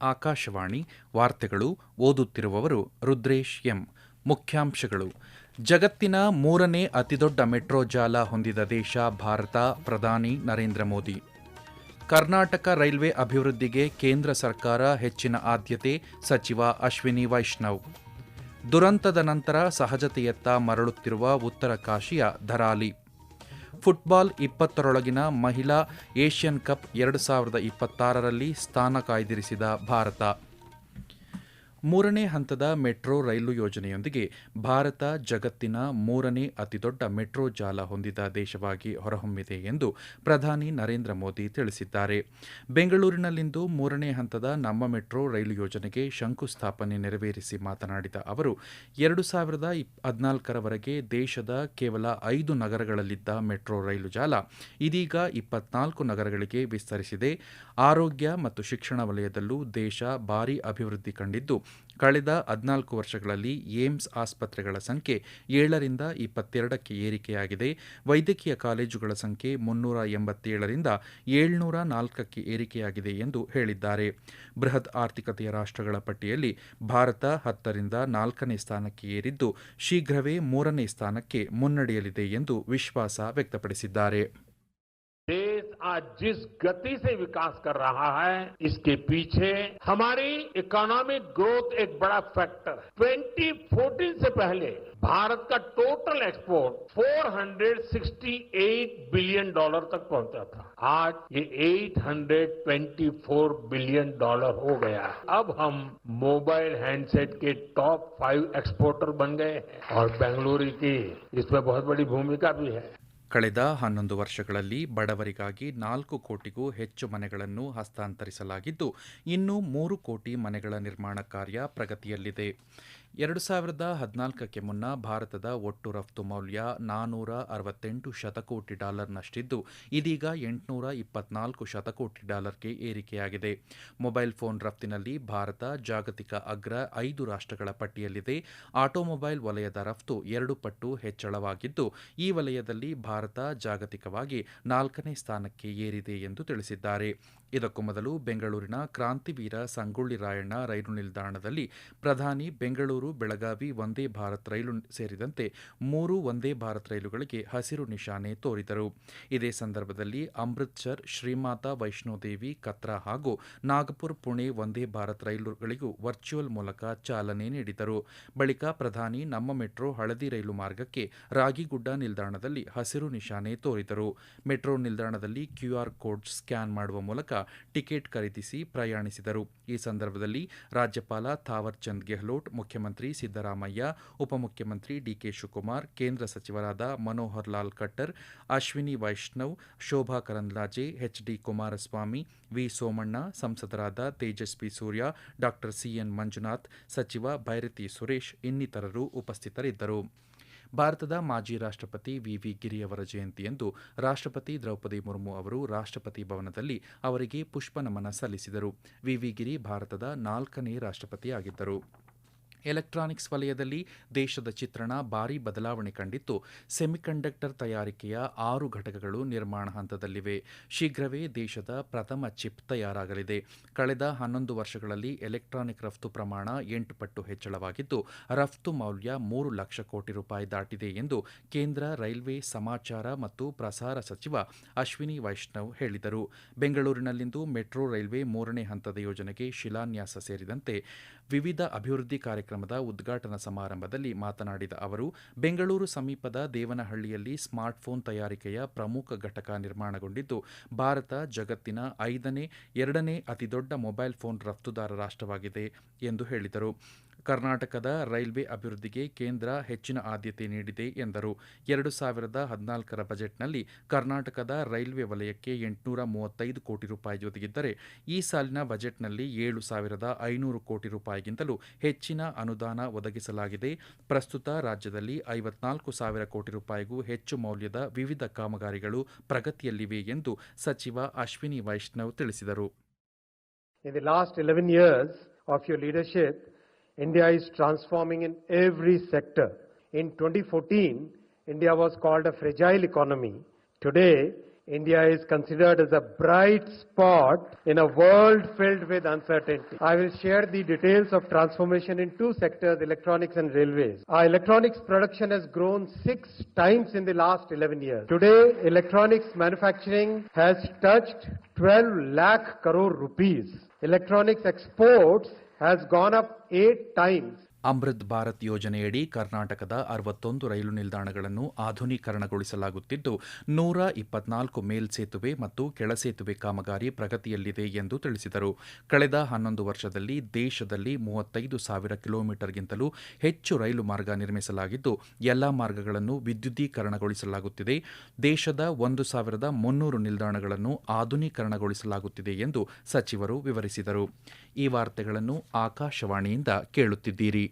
ಆಕಾಶವಾಣಿ ವಾರ್ತೆಗಳು ಓದುತ್ತಿರುವವರು ರುದ್ರೇಶ್ ಎಂ. ಮುಖ್ಯಾಂಶಗಳು. ಜಗತ್ತಿನ ಮೂರನೇ ಅತಿದೊಡ್ಡ ಮೆಟ್ರೋ ಜಾಲ ಹೊಂದಿದ ದೇಶ ಭಾರತ, ಪ್ರಧಾನಿ ನರೇಂದ್ರ ಮೋದಿ. ಕರ್ನಾಟಕ ರೈಲ್ವೆ ಅಭಿವೃದ್ಧಿಗೆ ಕೇಂದ್ರ ಸರ್ಕಾರ ಹೆಚ್ಚಿನ ಆದ್ಯತೆ, ಸಚಿವ ಅಶ್ವಿನಿ ವೈಷ್ಣವ್. ದುರಂತದ ನಂತರ ಸಹಜತೆಯತ್ತ ಮರಳುತ್ತಿರುವ ಉತ್ತರ ಕಾಶಿಯ ಧರಾಲಿ. ಫುಟ್ಬಾಲ್ ಇಪ್ಪತ್ತರೊಳಗಿನ ಮಹಿಳಾ ಏಷ್ಯನ್ ಕಪ್ ಎರಡು ಸಾವಿರದ ಇಪ್ಪತ್ತಾರರಲ್ಲಿ ಸ್ಥಾನ ಕಾಯ್ದಿರಿಸಿದ ಭಾರತ. ಮೂರನೇ ಹಂತದ ಮೆಟ್ರೋ ರೈಲು ಯೋಜನೆಯೊಂದಿಗೆ ಭಾರತ ಜಗತ್ತಿನ ಮೂರನೇ ಅತಿದೊಡ್ಡ ಮೆಟ್ರೋ ಜಾಲ ಹೊಂದಿದ ದೇಶವಾಗಿ ಹೊರಹೊಮ್ಮಿದೆ ಎಂದು ಪ್ರಧಾನಿ ನರೇಂದ್ರ ಮೋದಿ ತಿಳಿಸಿದ್ದಾರೆ. ಬೆಂಗಳೂರಿನಲ್ಲಿಂದು ಮೂರನೇ ಹಂತದ ನಮ್ಮ ಮೆಟ್ರೋ ರೈಲು ಯೋಜನೆಗೆ ಶಂಕುಸ್ಥಾಪನೆ ನೆರವೇರಿಸಿ ಮಾತನಾಡಿದ ಅವರು, ಎರಡು ಸಾವಿರದ ಹದಿನಾಲ್ಕರವರೆಗೆ ದೇಶದ ಕೇವಲ ಐದು ನಗರಗಳಲ್ಲಿದ್ದ ಮೆಟ್ರೋ ರೈಲು ಜಾಲ ಇದೀಗ ಇಪ್ಪತ್ನಾಲ್ಕು ನಗರಗಳಿಗೆ ವಿಸ್ತರಿಸಿದೆ. ಆರೋಗ್ಯ ಮತ್ತು ಶಿಕ್ಷಣ ವಲಯದಲ್ಲೂ ದೇಶ ಭಾರೀ ಅಭಿವೃದ್ಧಿ ಕಂಡಿದ್ದು ಕಳೆದ ಹದಿನಾಲ್ಕು ವರ್ಷಗಳಲ್ಲಿ ಏಮ್ಸ್ ಆಸ್ಪತ್ರೆಗಳ ಸಂಖ್ಯೆ ಏಳರಿಂದ ಇಪ್ಪತ್ತೆರಡಕ್ಕೆ ಏರಿಕೆಯಾಗಿದೆ. ವೈದ್ಯಕೀಯ ಕಾಲೇಜುಗಳ ಸಂಖ್ಯೆ ಮುನ್ನೂರ ಎಂಬತ್ತೇಳರಿಂದ ಏಳ್ನೂರ ನಾಲ್ಕಕ್ಕೆ ಏರಿಕೆಯಾಗಿದೆ ಎಂದು ಹೇಳಿದ್ದಾರೆ. ಬೃಹತ್ ಆರ್ಥಿಕತೆಯ ರಾಷ್ಟ್ರಗಳ ಪಟ್ಟಿಯಲ್ಲಿ ಭಾರತ ಹತ್ತರಿಂದ ನಾಲ್ಕನೇ ಸ್ಥಾನಕ್ಕೆ ಏರಿದ್ದು, ಶೀಘ್ರವೇ ಮೂರನೇ ಸ್ಥಾನಕ್ಕೆ ಮುನ್ನಡೆಯಲಿದೆ ಎಂದು ವಿಶ್ವಾಸ ವ್ಯಕ್ತಪಡಿಸಿದ್ದಾರೆ. देश आज जिस गति से विकास कर रहा है, इसके पीछे हमारी इकोनॉमिक ग्रोथ एक बड़ा फैक्टर है। 2014 से पहले भारत का टोटल एक्सपोर्ट 468 बिलियन डॉलर तक पहुँचा था। आज ये 824 बिलियन डॉलर हो गया है। अब हम मोबाइल हैंडसेट के टॉप फाइव एक्सपोर्टर बन गए हैं और बेंगलुरु की इसमें बहुत बड़ी भूमिका भी है। ಕಳೆದ ಹನ್ನೊಂದು ವರ್ಷಗಳಲ್ಲಿ ಬಡವರಿಗಾಗಿ ನಾಲ್ಕು ಕೋಟಿಗೂ ಹೆಚ್ಚು ಮನೆಗಳನ್ನು ಹಸ್ತಾಂತರಿಸಲಾಗಿದ್ದು, ಇನ್ನು ಮೂರು ಕೋಟಿ ಮನೆಗಳ ನಿರ್ಮಾಣ ಕಾರ್ಯ ಪ್ರಗತಿಯಲ್ಲಿದೆ. ಎರಡು ಸಾವಿರದ ಹದಿನಾಲ್ಕಕ್ಕೆ ಮುನ್ನ ಭಾರತದ ಒಟ್ಟು ರಫ್ತು ಮೌಲ್ಯ ನಾನೂರ ಅರವತ್ತೆಂಟು ಶತಕೋಟಿ ಡಾಲರ್ನಷ್ಟಿದ್ದು, ಇದೀಗ ಎಂಟುನೂರ ಇಪ್ಪತ್ನಾಲ್ಕು ಶತಕೋಟಿ ಡಾಲರ್ಗೆ ಏರಿಕೆಯಾಗಿದೆ. ಮೊಬೈಲ್ ಫೋನ್ ರಫ್ತಿನಲ್ಲಿ ಭಾರತ ಜಾಗತಿಕ ಅಗ್ರ ಐದು ರಾಷ್ಟ್ರಗಳ ಪಟ್ಟಿಯಲ್ಲಿದೆ. ಆಟೋಮೊಬೈಲ್ ವಲಯದ ರಫ್ತು ಎರಡು ಪಟ್ಟು ಹೆಚ್ಚಳವಾಗಿದ್ದು, ಈ ವಲಯದಲ್ಲಿ ಭಾರತ ಜಾಗತಿಕವಾಗಿ ನಾಲ್ಕನೇ ಸ್ಥಾನಕ್ಕೆ ಏರಿದೆ ಎಂದು ತಿಳಿಸಿದ್ದಾರೆ. ಇದಕ್ಕೂ ಮೊದಲು ಬೆಂಗಳೂರಿನ ಕ್ರಾಂತಿವೀರ ಸಂಗೊಳ್ಳಿ ರಾಯಣ್ಣ ರೈಲು ನಿಲ್ದಾಣದಲ್ಲಿ ಪ್ರಧಾನಿ ಬೆಂಗಳೂರು ಬೆಳಗಾವಿ ವಂದೇ ಭಾರತ್ ರೈಲು ಸೇರಿದಂತೆ ಮೂರು ವಂದೇ ಭಾರತ್ ರೈಲುಗಳಿಗೆ ಹಸಿರು ನಿಶಾನೆ ತೋರಿದರು. ಇದೇ ಸಂದರ್ಭದಲ್ಲಿ ಅಮೃತ್ಸರ್, ಶ್ರೀಮಾತಾ, ವೈಷ್ಣೋದೇವಿ, ಕತ್ರಾ ಹಾಗೂ ನಾಗಪುರ್ ಪುಣೆ ವಂದೇ ಭಾರತ್ ರೈಲುಗಳಿಗೂ ವರ್ಚುವಲ್ ಮೂಲಕ ಚಾಲನೆ ನೀಡಿದರು. ಬಳಿಕ ಪ್ರಧಾನಿ ನಮ್ಮ ಮೆಟ್ರೋ ಹಳದಿ ರೈಲು ಮಾರ್ಗಕ್ಕೆ ರಾಗಿಗುಡ್ಡ ನಿಲ್ದಾಣದಲ್ಲಿ ಹಸಿರು ನಿಶಾನೆ ತೋರಿದರು. ಮೆಟ್ರೋ ನಿಲ್ದಾಣದಲ್ಲಿ ಕ್ಯೂಆರ್ ಕೋಡ್ ಸ್ಕ್ಯಾನ್ ಮಾಡುವ ಮೂಲಕ ಟಿಕೆಟ್ ಖರೀದಿಸಿ ಪ್ರಯಾಣಿಸಿದರು. ಈ ಸಂದರ್ಭದಲ್ಲಿ ರಾಜ್ಯಪಾಲ ಥಾವರ್ ಚಂದ್ ಗೆಹ್ಲೋಟ್, ಮುಖ್ಯಮಂತ್ರಿ ಸಿದ್ದರಾಮಯ್ಯ, ಉಪಮುಖ್ಯಮಂತ್ರಿ ಡಿಕೆ ಶಿವಕುಮಾರ್, ಕೇಂದ್ರ ಸಚಿವರಾದ Manohar Lal Khattar, Ashwini Vaishnaw, Shobha Karandlaje H D Kumaraswamy, V. Somanna, ಸಂಸದರಾದ ತೇಜಸ್ವಿ ಸೂರ್ಯ, ಡಾಕ್ಟರ್ ಸಿಎನ್ ಮಂಜುನಾಥ್, ಸಚಿವ ಭೈರತಿ ಸುರೇಶ್ ಇನ್ನಿತರರು ಉಪಸ್ಥಿತರಿದ್ದರು. ಭಾರತದ ಮಾಜಿ ರಾಷ್ಟ್ರಪತಿ ವಿವಿ ಗಿರಿಯವರ ಜಯಂತಿಯಂದು ರಾಷ್ಟ್ರಪತಿ ದ್ರೌಪದಿ ಮುರ್ಮು ಅವರು ರಾಷ್ಟ್ರಪತಿ ಭವನದಲ್ಲಿ ಅವರಿಗೆ ಪುಷ್ಪನಮನ ಸಲ್ಲಿಸಿದರು. ವಿವಿ ಗಿರಿ ಭಾರತದ ನಾಲ್ಕನೇ ರಾಷ್ಟ್ರಪತಿಯಾಗಿದ್ದರು. ಎಲೆಕ್ಟ್ರಾನಿಕ್ಸ್ ವಲಯದಲ್ಲಿ ದೇಶದ ಚಿತ್ರಣ ಭಾರೀ ಬದಲಾವಣೆ ಕಂಡಿದ್ದು ಸೆಮಿಕಂಡಕ್ಟರ್ ತಯಾರಿಕೆಯ ಆರು ಘಟಕಗಳು ನಿರ್ಮಾಣ ಹಂತದಲ್ಲಿವೆ. ಶೀಘ್ರವೇ ದೇಶದ ಪ್ರಥಮ ಚಿಪ್ ತಯಾರಾಗಲಿದೆ. ಕಳೆದ ಹನ್ನೊಂದು ವರ್ಷಗಳಲ್ಲಿ ಎಲೆಕ್ಟ್ರಾನಿಕ್ ರಫ್ತು ಪ್ರಮಾಣ ಎಂಟು ಪಟ್ಟು ಹೆಚ್ಚಳವಾಗಿದ್ದು, ರಫ್ತು ಮೌಲ್ಯ ಮೂರು ಲಕ್ಷ ಕೋಟಿ ರೂಪಾಯಿ ದಾಟಿದೆ ಎಂದು ಕೇಂದ್ರ ರೈಲ್ವೆ, ಸಮಾಚಾರ ಮತ್ತು ಪ್ರಸಾರ ಸಚಿವ ಅಶ್ವಿನಿ ವೈಷ್ಣವ್ ಹೇಳಿದರು. ಬೆಂಗಳೂರಿನಲ್ಲಿಂದು ಮೆಟ್ರೋ ರೈಲ್ವೆ ಮೂರನೇ ಹಂತದ ಯೋಜನೆಗೆ ಶಿಲಾನ್ಯಾಸ ಸೇರಿದಂತೆ ವಿವಿಧ ಅಭಿವೃದ್ಧಿ ಕಾರ್ಯಕ್ರಮದ ಉದ್ಘಾಟನಾ ಸಮಾರಂಭದಲ್ಲಿ ಮಾತನಾಡಿದ ಅವರು, ಬೆಂಗಳೂರು ಸಮೀಪದ ದೇವನಹಳ್ಳಿಯಲ್ಲಿ ಸ್ಮಾರ್ಟ್ಫೋನ್ ತಯಾರಿಕೆಯ ಪ್ರಮುಖ ಘಟಕ ನಿರ್ಮಾಣಗೊಂಡಿದ್ದು, ಭಾರತ ಜಗತ್ತಿನ ಐದನೇ, ಎರಡನೇ ಅತಿದೊಡ್ಡ ಮೊಬೈಲ್ ಫೋನ್ ರಫ್ತುದಾರ ರಾಷ್ಟ್ರವಾಗಿದೆ ಎಂದು ಹೇಳಿದರು. ಕರ್ನಾಟಕದ ರೈಲ್ವೆ ಅಭಿವೃದ್ಧಿಗೆ ಕೇಂದ್ರ ಹೆಚ್ಚಿನ ಆದ್ಯತೆ ನೀಡಿದೆ ಎಂದರು. ಎರಡು ಸಾವಿರದ ಹದಿನಾಲ್ಕರ ಬಜೆಟ್ನಲ್ಲಿ ಕರ್ನಾಟಕದ ರೈಲ್ವೆ ವಲಯಕ್ಕೆ ಎಂಟುನೂರ ಮೂವತ್ತೈದು ಕೋಟಿ ರೂಪಾಯಿ ಜೊತೆಗಿದ್ದರೆ ಈ ಸಾಲಿನ ಬಜೆಟ್ನಲ್ಲಿ ಏಳು ಸಾವಿರದ ಐನೂರು ಕೋಟಿ ರೂಪಾಯಿಗಿಂತಲೂ ಹೆಚ್ಚಿನ ಅನುದಾನ ಒದಗಿಸಲಾಗಿದೆ. ಪ್ರಸ್ತುತ ರಾಜ್ಯದಲ್ಲಿ ಐವತ್ನಾಲ್ಕು ಸಾವಿರ ಕೋಟಿ ರೂಪಾಯಿಗೂ ಹೆಚ್ಚು ಮೌಲ್ಯದ ವಿವಿಧ ಕಾಮಗಾರಿಗಳು ಪ್ರಗತಿಯಲ್ಲಿವೆ ಎಂದು ಸಚಿವ ಅಶ್ವಿನಿ ವೈಷ್ಣವ್ ತಿಳಿಸಿದರು. In the last 11 years of your leadership, India is transforming in every sector. In 2014, India was called a fragile economy. Today, India is considered as a bright spot in a world filled with uncertainty. I will share the details of transformation in two sectors, electronics and railways. Our electronics production has grown six times in the last 11 years. Today, electronics manufacturing has touched 12 lakh crore rupees. Electronics exports has gone up eight times. Amrit Bharat ಯೋಜನೆಯಡಿ ಕರ್ನಾಟಕದ ಅರವತ್ತೊಂದು ರೈಲು ನಿಲ್ದಾಣಗಳನ್ನು ಆಧುನೀಕರಣಗೊಳಿಸಲಾಗುತ್ತಿದ್ದು, ನೂರ ಇಪ್ಪತ್ನಾಲ್ಕು ಮೇಲ್ಸೇತುವೆ ಮತ್ತು ಕೆಳಸೇತುವೆ ಕಾಮಗಾರಿ ಪ್ರಗತಿಯಲ್ಲಿದೆ ಎಂದು ತಿಳಿಸಿದರು. ಕಳೆದ ಹನ್ನೊಂದು ವರ್ಷದಲ್ಲಿ ದೇಶದಲ್ಲಿ ಮೂವತ್ತೈದು ಸಾವಿರ ಕಿಲೋಮೀಟರ್ಗಿಂತಲೂ ಹೆಚ್ಚು ರೈಲು ಮಾರ್ಗ ನಿರ್ಮಿಸಲಾಗಿದ್ದು, ಎಲ್ಲಾ ಮಾರ್ಗಗಳನ್ನು ವಿದ್ಯುದೀಕರಣಗೊಳಿಸಲಾಗುತ್ತಿದೆ. ದೇಶದ ಒಂದು ಸಾವಿರದ ಮುನ್ನೂರು ನಿಲ್ದಾಣಗಳನ್ನು ಆಧುನೀಕರಣಗೊಳಿಸಲಾಗುತ್ತಿದೆ ಎಂದು ಸಚಿವರು ವಿವರಿಸಿದರು. ಈ ವಾರ್ತೆಗಳನ್ನು ಆಕಾಶವಾಣಿಯಿಂದ ಕೇಳುತ್ತಿದ್ದೀರಿ.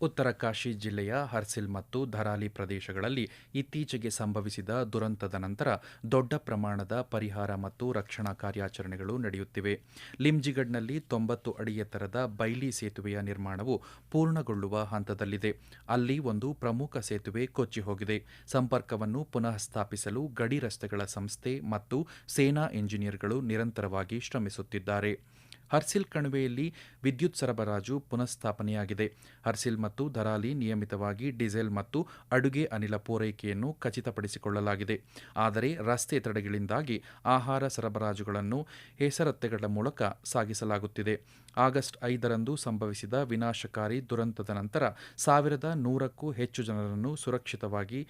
ಉತ್ತರ ಕಾಶಿ ಜಿಲ್ಲೆಯ ಹರ್ಸಿಲ್ ಮತ್ತು ಧರಾಲಿ ಪ್ರದೇಶಗಳಲ್ಲಿ ಇತ್ತೀಚೆಗೆ ಸಂಭವಿಸಿದ ದುರಂತದ ನಂತರ ದೊಡ್ಡ ಪ್ರಮಾಣದ ಪರಿಹಾರ ಮತ್ತು ರಕ್ಷಣಾ ಕಾರ್ಯಾಚರಣೆಗಳು ನಡೆಯುತ್ತಿವೆ. ಲಿಮ್ಜಿಗಡ್ನಲ್ಲಿ ತೊಂಬತ್ತು ಅಡಿ ಎತ್ತರದ ಬೈಲಿ ಸೇತುವೆಯ ನಿರ್ಮಾಣವು ಪೂರ್ಣಗೊಳ್ಳುವ ಹಂತದಲ್ಲಿದೆ. ಅಲ್ಲಿ ಒಂದು ಪ್ರಮುಖ ಸೇತುವೆ ಕೊಚ್ಚಿ ಹೋಗಿದೆ ಸಂಪರ್ಕವನ್ನು ಪುನಃ ಸ್ಥಾಪಿಸಲು ಗಡಿ ರಸ್ತೆಗಳ ಸಂಸ್ಥೆ ಮತ್ತು ಸೇನಾ ಎಂಜಿನಿಯರ್ಗಳು ನಿರಂತರವಾಗಿ ಶ್ರಮಿಸುತ್ತಿದ್ದಾರೆ. ಹರ್ಸಿಲ್ ಕಣಿವೆಯಲ್ಲಿ ವಿದ್ಯುತ್ ಸರಬರಾಜು ಪುನಃಸ್ಥಾಪನೆಯಾಗಿದೆ. ಹರ್ಸಿಲ್ ಮತ್ತು ದರಾಲಿ ನಿಯಮಿತವಾಗಿ ಡೀಸೆಲ್ ಮತ್ತು ಅಡುಗೆ ಅನಿಲ ಪೂರೈಕೆಯನ್ನು ಖಚಿತಪಡಿಸಿಕೊಳ್ಳಲಾಗಿದೆ. ಆದರೆ ರಸ್ತೆ ತಡೆಗಳಿಂದಾಗಿ ಆಹಾರ ಸರಬರಾಜುಗಳನ್ನು ಹೆಸರತ್ತೆಗಳ ಮೂಲಕ ಸಾಗಿಸಲಾಗುತ್ತಿದೆ. ಆಗಸ್ಟ್ ಐದರಂದು ಸಂಭವಿಸಿದ ವಿನಾಶಕಾರಿ ದುರಂತದ ನಂತರ ಸಾವಿರದ ನೂರಕ್ಕೂ ಹೆಚ್ಚು ಜನರನ್ನು ಸುರಕ್ಷಿತವಾಗಿ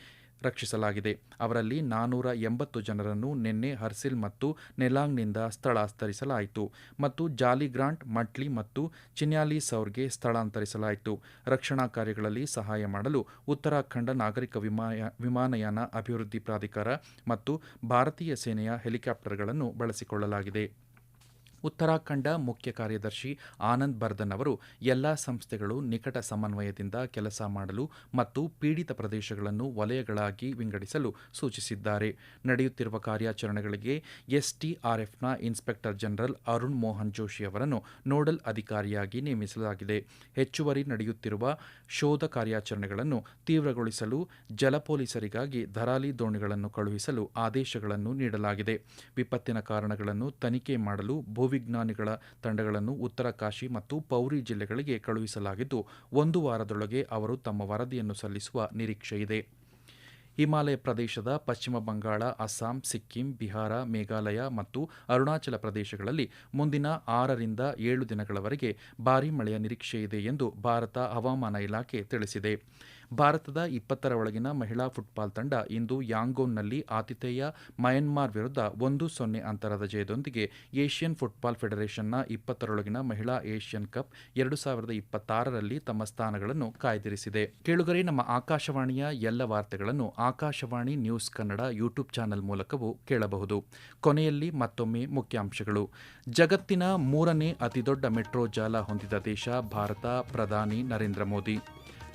ರಕ್ಷಿಸಲಾಗಿದೆ. ಅವರಲ್ಲಿ ನಾನೂರ ಎಂಬತ್ತು ಜನರನ್ನು ನಿನ್ನೆ ಹರ್ಸಿಲ್ ಮತ್ತು ನೆಲಾಂಗ್ನಿಂದ ಸ್ಥಳಾಂತರಿಸಲಾಯಿತು ಮತ್ತು ಜಾಲಿಗ್ರಾಂಟ್, ಮಟ್ಲಿ ಮತ್ತು ಚಿನ್ಯಾಲಿ ಸೌರ್ಗೆ ಸ್ಥಳಾಂತರಿಸಲಾಯಿತು. ರಕ್ಷಣಾ ಕಾರ್ಯಗಳಲ್ಲಿ ಸಹಾಯ ಮಾಡಲು ಉತ್ತರಾಖಂಡ ನಾಗರಿಕ ವಿಮಾಯ, ವಿಮಾನಯಾನ ಅಭಿವೃದ್ಧಿ ಪ್ರಾಧಿಕಾರ ಮತ್ತು ಭಾರತೀಯ ಸೇನೆಯ ಹೆಲಿಕಾಪ್ಟರ್ಗಳನ್ನು ಬಳಸಿಕೊಳ್ಳಲಾಗಿದೆ. ಉತ್ತರಾಖಂಡ ಮುಖ್ಯ ಕಾರ್ಯದರ್ಶಿ ಆನಂದ್ ಬರ್ಧನ್ ಅವರು ಎಲ್ಲಾ ಸಂಸ್ಥೆಗಳು ನಿಕಟ ಸಮನ್ವಯದಿಂದ ಕೆಲಸ ಮಾಡಲು ಮತ್ತು ಪೀಡಿತ ಪ್ರದೇಶಗಳನ್ನು ವಲಯಗಳಾಗಿ ವಿಂಗಡಿಸಲು ಸೂಚಿಸಿದ್ದಾರೆ. ನಡೆಯುತ್ತಿರುವ ಕಾರ್ಯಾಚರಣೆಗಳಿಗೆ ಎಸ್ಟಿಆರ್ಎಫ್ನ ಇನ್ಸ್ಪೆಕ್ಟರ್ ಜನರಲ್ ಅರುಣ್ ಮೋಹನ್ ಜೋಶಿ ಅವರನ್ನು ನೋಡಲ್ ಅಧಿಕಾರಿಯಾಗಿ ನೇಮಿಸಲಾಗಿದೆ. ಹೆಚ್ಚುವರಿ ನಡೆಯುತ್ತಿರುವ ಶೋಧ ಕಾರ್ಯಾಚರಣೆಗಳನ್ನು ತೀವ್ರಗೊಳಿಸಲು ಜಲ ಪೊಲೀಸರಿಗಾಗಿ ಧರಾಲಿ ದೋಣಿಗಳನ್ನು ಕಳುಹಿಸಲು ಆದೇಶಗಳನ್ನು ನೀಡಲಾಗಿದೆ. ವಿಪತ್ತಿನ ಕಾರಣಗಳನ್ನು ತನಿಖೆ ಮಾಡಲು ಭೂವಿಜ್ಞಾನಿಗಳ ತಂಡಗಳನ್ನು ಉತ್ತರ ಕಾಶಿ ಮತ್ತು ಪೌರಿ ಜಿಲ್ಲೆಗಳಿಗೆ ಕಳುಹಿಸಲಾಗಿದ್ದು, ಒಂದು ವಾರದೊಳಗೆ ಅವರು ತಮ್ಮ ವರದಿಯನ್ನು ಸಲ್ಲಿಸುವ ನಿರೀಕ್ಷೆಯಿದೆ. ಹಿಮಾಲಯ ಪ್ರದೇಶದ ಪಶ್ಚಿಮ ಬಂಗಾಳ, ಅಸ್ಸಾಂ, ಸಿಕ್ಕಿಂ, ಬಿಹಾರ, ಮೇಘಾಲಯ ಮತ್ತು ಅರುಣಾಚಲ ಪ್ರದೇಶಗಳಲ್ಲಿ ಮುಂದಿನ ಆರರಿಂದ ಏಳು ದಿನಗಳವರೆಗೆ ಭಾರೀ ಮಳೆಯ ನಿರೀಕ್ಷೆ ಇದೆ ಎಂದು ಭಾರತ ಹವಾಮಾನ ಇಲಾಖೆ ತಿಳಿಸಿದೆ. ಭಾರತದ ಇಪ್ಪತ್ತರ ಒಳಗಿನ ಮಹಿಳಾ ಫುಟ್ಬಾಲ್ ತಂಡ ಇಂದು ಯಾಂಗೋನ್ನಲ್ಲಿ ಆತಿಥೇಯ ಮಯನ್ಮಾರ್ ವಿರುದ್ಧ ಒಂದು ಸೊನ್ನೆ ಅಂತರದ ಜಯದೊಂದಿಗೆ ಏಷ್ಯನ್ ಫುಟ್ಬಾಲ್ ಫೆಡರೇಷನ್ನ ಇಪ್ಪತ್ತರೊಳಗಿನ ಮಹಿಳಾ ಏಷ್ಯನ್ ಕಪ್ ಎರಡು ಸಾವಿರದ ಇಪ್ಪತ್ತಾರರಲ್ಲಿ ತಮ್ಮ ಸ್ಥಾನಗಳನ್ನು ಕಾಯ್ದಿರಿಸಿದೆ. ಕೇಳುಗರೆ, ನಮ್ಮ ಆಕಾಶವಾಣಿಯ ಎಲ್ಲ ವಾರ್ತೆಗಳನ್ನು Akashvani news Kannada YouTube channel ಮೂಲಕವೂ ಕೇಳಬಹುದು. ಕೊನೆಯಲ್ಲಿ ಮತ್ತೊಮ್ಮೆ ಮುಖ್ಯಾಂಶಗಳು. ಜಗತ್ತಿನ ಮೂರನೇ ಅತಿದೊಡ್ಡ ಮೆಟ್ರೋ ಜಾಲ ಹೊಂದಿದ ದೇಶ ಭಾರತ, ಪ್ರಧಾನಿ ನರೇಂದ್ರ ಮೋದಿ.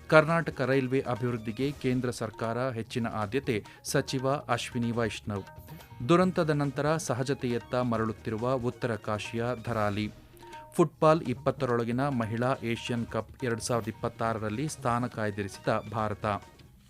ಕರ್ನಾಟಕ ರೈಲ್ವೆ ಅಭಿವೃದ್ಧಿಗೆ ಕೇಂದ್ರ ಸರ್ಕಾರ ಹೆಚ್ಚಿನ ಆದ್ಯತೆ, ಸಚಿವ ಅಶ್ವಿನಿ ವೈಷ್ಣವ್. ದುರಂತದ ನಂತರ ಸಹಜತೆಯತ್ತ ಮರಳುತ್ತಿರುವ ಉತ್ತರ ಕಾಶಿಯ ಧರಾಲಿ. ಫುಟ್ಬಾಲ್ ಇಪ್ಪತ್ತರೊಳಗಿನ ಮಹಿಳಾ ಏಷ್ಯನ್ ಕಪ್ ಎರಡು ಸಾವಿರದ ಇಪ್ಪತ್ತಾರರಲ್ಲಿ ಸ್ಥಾನ ಕಾಯ್ದಿರಿಸಿದ ಭಾರತ.